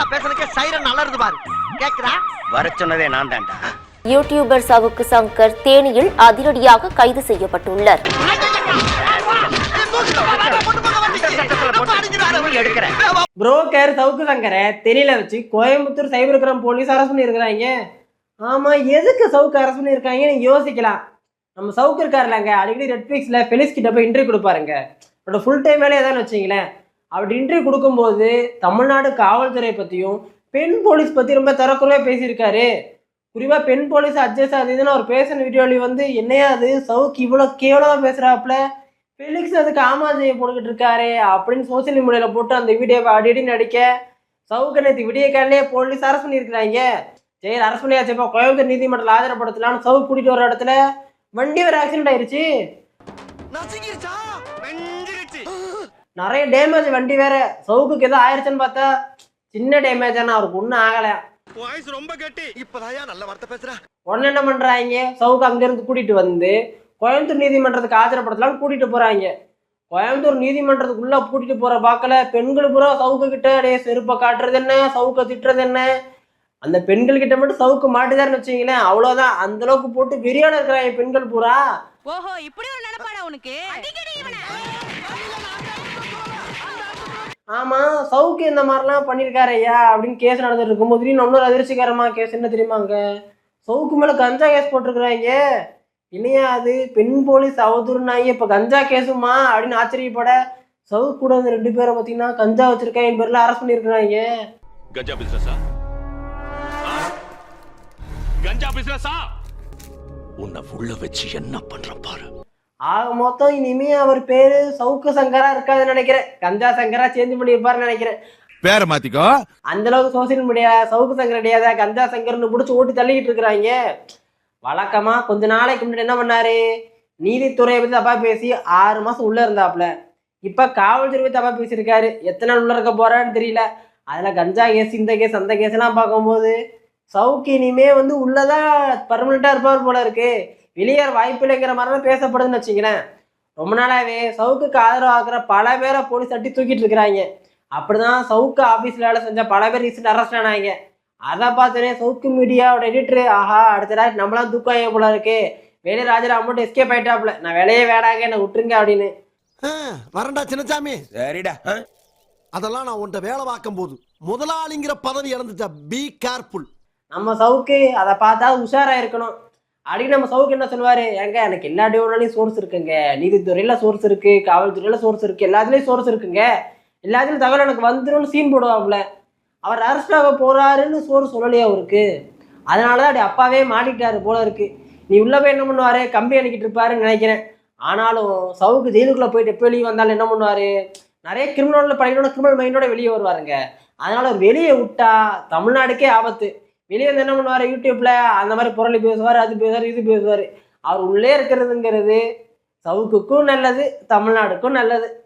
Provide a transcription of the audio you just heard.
சீரியஸா பேசுறதுக்கே சைரன் அலறுது பாரு. கேக்குதா? வர சொன்னதே நான் தான்டா யூடியூபர் சவுக்கு சங்கர் தேனியில் அதிரடியாக கைது செய்யப்பட்டுள்ளார். புரோக்கர் சவுக்கு சங்கரை தெரியல வச்சு Coimbatore cyber crime police arrest பண்ணியிருக்கிறாங்க ஆமா எதுக்கு சவுக்கு அரெஸ்ட் பண்ணியிருக்காங்கன்னு யோசிக்கலாம். நம்ம சவுக்கு இருக்காருலங்க அடிக்கடி நெட்ஃப்ளிக்ஸில் ஃபெலிஸ் கிட்ட போய் இன்டர்வியூ கொடுப்பாருங்க. அவரோட ஃபுல் டைம் வேலையை தான் வச்சிங்களேன். அப்படி இன்டர்வியூ கொடுக்கும்போது தமிழ்நாடு காவல்துறை பற்றியும் பெண் போலீஸ் பற்றி ரொம்ப தரக்குறையாக பேசியிருக்காரு. குறிப்பாக பெண் போலீஸ் அட்ஜஸ்ட் அது இதுன்னு அவர் பேசின வீடியோவில் வந்து என்னையா அது? சவுக்கு இவ்வளோ கேவலமாக பேசுகிறாப்புல ஃபெலிக்ஸ் அதுக்கு ஆமாஜியை போட்டுக்கிட்டு இருக்காரு அப்படின்னு சோசியல் மீடியாவில் போட்டு அந்த வீடியோவை அடிக்கடி நடிக்க சவுக்கு நேற்று விடிய காலையே போலீஸ் அரெஸ்ட் பண்ணியிருக்கிறாங்க. சரி அரெஸ்ட் பண்ணியாச்சப்போ கோயம்புத்தூர் நீதிமன்றத்தில் ஆஜரப்படுத்தலாம்னு சவுக்கு கூட்டிகிட்டு வர இடத்துல வண்டி ஒரு ஆக்சிடென்ட் ஆயிடுச்சு நிறைய டேமேஜ் வண்டி வேற. சவுக்குக்கு எதோ ஆயிருச்சுன்னு பார்த்தா சின்ன டேமேஜ் ஆனால் அவருக்கு ஒன்றும் ஆகலை. வாய்ஸ் ரொம்ப கெட்டி. இப்பதாயா நல்ல வார்த்தை பேசுற. உடனே என்ன பண்ணுறாங்க சவுக்கு அங்கேருந்து கூட்டிகிட்டு வந்து கோயம்புத்தூர் நீதிமன்றத்துக்கு ஆஜரப்படுத்தலாம்னு கூட்டிகிட்டு போகிறாங்க கோயம்புத்தூர் நீதிமன்றத்துக்குள்ளே கூட்டிகிட்டு போகிற பார்க்கல. பெண்கள் பூரா சவுக்கு கிட்ட டே செருப்பை காட்டுறது என்ன? சவுக்கை திட்டுறது என்ன? அந்த பெண்கள் கிட்ட மட்டும் சவுக்கு மாட்டுதாருன்னு வச்சுங்களேன் அவ்வளோதான் அந்த அளவுக்கு போட்டு வெறியாட இருக்கிறாங்க பெண்கள் பூரா. ஓஹோ இப்படி ஒரு நினைப்பாடா உனக்கு? ஆமா சவுக்கு இந்த மாதிரிலாம் பண்ணியிருக்காரு ஐயா அப்படின்னு கேஸ் நடந்துட்டு இருக்கும்போது திடீர்னு இன்னொரு அதிர்ச்சிகரமா கேஸ் என்ன தெரியுமாங்க சவுக்கு மேல கஞ்சா கேஸ் போட்டிருக்கிறாங்க. இல்லையா அது? பெண் போலீஸ் அவதூறுனாங்க. இப்ப கஞ்சா கேஸுமா? அப்படின்னு ஆச்சரியப்பட சவுக்கு கூட இந்த ரெண்டு பேரை பார்த்தீங்கன்னா கஞ்சா வச்சிருக்காங்க பேர்ல அரெஸ்ட் பண்ணியிருக்கிறாங்க கஞ்சா பிசினஸா கஞ்சா பிசினஸா உன்னை உள்ள வச்சு என்ன பண்ற பாரு. ஆக மொத்தம் இனிமே அவர் பேரு சவுக்கு சங்கரா இருக்காதுன்னு நினைக்கிறேன். கஞ்சா சங்கரா சேஞ்ச் பண்ணியிருப்பாருன்னு நினைக்கிறேன். பேரை மாத்திக்கோ. அந்த அளவுக்கு சோசியல் மீடியா சவுக்கு சங்கர் கிடையாத. கஞ்சா சங்கர்னு பிடிச்சி ஓட்டி தள்ளிக்கிட்டு இருக்கிறாங்க. வழக்கமா கொஞ்ச நாளைக்கு முன்னாடி என்ன பண்ணாரு? நீதித்துறையை பத்தி தப்பா பேசி ஆறு மாசம் உள்ள இருந்தாப்ல இப்ப காவல்துறை பத்தி தப்பா பேசியிருக்காரு. எத்தனை நாள் உள்ள இருக்க போறான்னு தெரியல. அதுல கஞ்சா கேஸ் இந்த கேஸ் அந்த கேஸ் எல்லாம் பார்க்கும்போது சவுக்கு இனிமே வந்து உள்ளதான் பர்மனெண்டா இருப்பார் போல இருக்கு. வெளியேற வாய்ப்பு இல்லைங்கிற மாதிரி தான் பேசப்படுதுன்னு வச்சுங்களேன் ரொம்ப நாளாவே சவுக்குக்கு ஆதரவு ஆகிற பல பேரை போலீஸ் தட்டி தூக்கிட்டு இருக்கிறாங்க. அப்படிதான் சவுக்கு ஆஃபீஸில் வேலை செஞ்ச பல பேர் ரீசெண்ட் அரெஸ்ட் ஆனாங்க. அதை பார்த்தோன்னே சவுக்கு மீடியாவோட எடிட்டரு ஆஹா அடுத்த நாள் நம்மளாம் தூக்காங்க போல இருக்கு. வேலையை ராஜரா அமௌண்ட் எஸ்கேப் ஆயிட்டாப்ல நான் வேலையே வேடாங்க என்னை விட்டுருங்க அப்படின்னு. வரண்டா சின்னசாமி சரிடா. அதெல்லாம் நான் உன்கிட்ட வேலை பார்க்கும் போது முதலாளிங்கிற பதவி இழந்துட்ட. பி கேர்ஃபுல் நம்ம சவுக்கு அதை பார்த்தா உஷாரா இருக்கணும். அடிக்கடி நம்ம சவுக்கு என்ன சொல்லுவார்? ஏங்க எனக்கு எல்லா டிவினாலையும் சோர்ஸ் இருக்குங்க. நீதித்துறையில சோர்ஸ் இருக்குது காவல்துறையில சோர்ஸ் இருக்குது எல்லாத்துலேயும் சோர்ஸ் இருக்குங்க. எல்லாத்துலேயும் தகவல் எனக்கு வந்துடும் சீன் போடுவாப்புல. அவர் அரெஸ்ட் ஆக போறாருன்னு சோறு சொல்லலையே அவருக்கு. அதனாலதான் அப்படி அப்பாவே மாட்டிக்கிட்டாரு போல இருக்குது நீ உள்ளே போய் என்ன பண்ணுவாரு? கம்பி அணிக்கிட்டு இருப்பாருன்னு நினைக்கிறேன். ஆனாலும் சவுக்கு ஜெயிலுக்குள்ளே போயிட்டு எப்போ வெளியே வந்தாலும் என்ன பண்ணுவார்? நிறைய கிரிமினலில் படிக்கணும் கிரிமினல் மைண்டோட வெளியே வருவாருங்க. அதனால் வெளியே விட்டா தமிழ்நாடுக்கே ஆபத்து. வெளியே வந்து என்ன பண்ணுவார்? யூடியூப்ல அந்த மாதிரி புரளி பேசுவார் அது பேசுவார் இது பேசுவார். அவர் உள்ளே இருக்கிறதுங்கிறது சவுக்குக்கும் நல்லது தமிழ்நாடுக்கும் நல்லது.